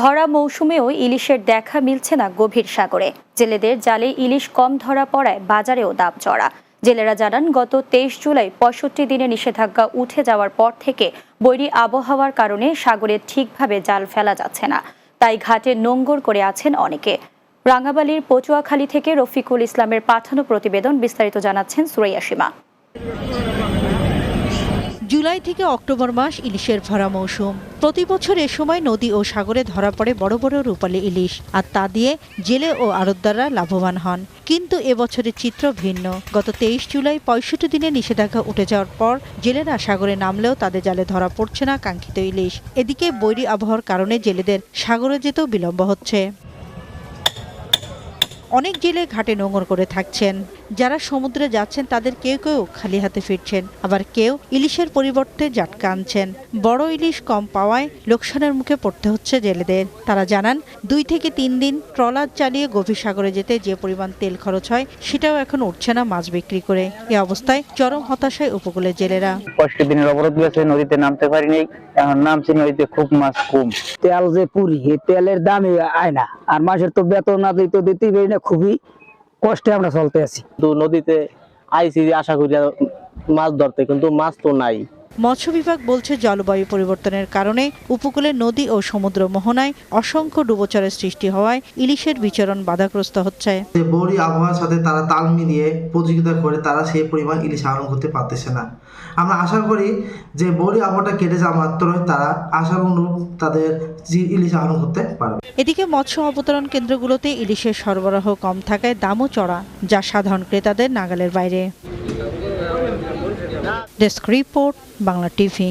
ভরা মৌসুমেও ইলিশের দেখা মিলছে না গভীর সাগরে। জেলেদের জালে ইলিশ কম ধরা পড়ায় বাজারেও দাম চড়া। জেলেরা জানান, গত তেইশ জুলাই পঁয়ষট্টি দিনে নিষেধাজ্ঞা উঠে যাওয়ার পর থেকে বৈরী আবহাওয়ার কারণে সাগরে ঠিকভাবে জাল ফেলা যাচ্ছে না। তাই ঘাটে নোঙ্গর করে আছেন অনেকে। রাঙ্গাবালির পচুয়াখালী থেকে রফিকুল ইসলামের পাঠানো প্রতিবেদন বিস্তারিত জানাচ্ছেন সুরাইয়া সীমা। জুলাই থেকে অক্টোবর মাস ইলিশের ভরা মৌসুম। প্রতি বছর এ সময় নদী ও সাগরে ধরা পড়ে বড় বড় রূপালী ইলিশ আর তা দিয়ে জেলে ও আড়তদাররা লাভবান হন। কিন্তু এবছরের চিত্র ভিন্ন। গত তেইশ জুলাই পঁয়ষট্টি দিনে নিষেধাজ্ঞা উঠে যাওয়ার পর জেলেরা সাগরে নামলেও তাদের জালে ধরা পড়ছে না কাঙ্ক্ষিত ইলিশ। এদিকে বৈরী আবহাওয়ার কারণে জেলেদের সাগরে যেতেও বিলম্ব হচ্ছে। অনেক জেলে ঘাটে নোঙর করে থাকছেন। যারা সমুদ্রে যাচ্ছেন তাদের কেউ কেউ খালি হাতে ফিরছেন। আবার কেউ ইলিশের পরিবর্তে জাটকা আনছেন। বড় ইলিশ কম পাওয়ায় লোকসানের মুখে পড়তে হচ্ছে জেলেদের। তারা জানান দুই থেকে তিন দিন ট্রলার চালিয়ে গভীর সাগরে যেতে যে পরিমাণ তেল খরচ হয় সেটাও এখন উঠছে না মাছ বিক্রি করে। এ অবস্থায় চরম হতাশায় উপকূলের জেলেরা। কষ্ট দিনের অবরোধ গেছে নদীতে নামতে পারিনি। এখন নামছি নদীতে খুব মাছ কম। তেল যে পুরি তেলের দামই আয় না। আর মাসের তো বেতন না দিতে দিতেই পারি না খুবই কষ্টে আমরা চলতে আছি। নদীতে আইসি আশা করি মাছ ধরতে কিন্তু মাছ তো নাই। মৎস্য বিভাগ বলছে জলবায়ু পরিবর্তনের কারণে উপকূলে নদী ও সমুদ্র মোহনায় অসংখ্য ডুবোচরের সৃষ্টি হওয়ায় ইলিশের বিচরণ বাধাগ্রস্ত হচ্ছে। বড়ি আবহাওয়ার সাথে তারা তাল মিলিয়ে প্রতিযোগিতা করে তারা সেই পরিমাণ ইলিশ আহরণ করতে পারতেছে না। আমরা আশা করি যে বড়ি আবহাওয়াটা কেটে যাওয়া মাত্রই তারা আশার অনুরূপ তাদের ইলিশ আহরণ করতে পারবে। এদিকে মৎস্য অবতরণ কেন্দ্রগুলোতে ইলিশের সরবরাহ কম থাকায় দামও চড়া যা সাধারণ ক্রেতাদের নাগালের বাইরে। Desk report Bangla TV.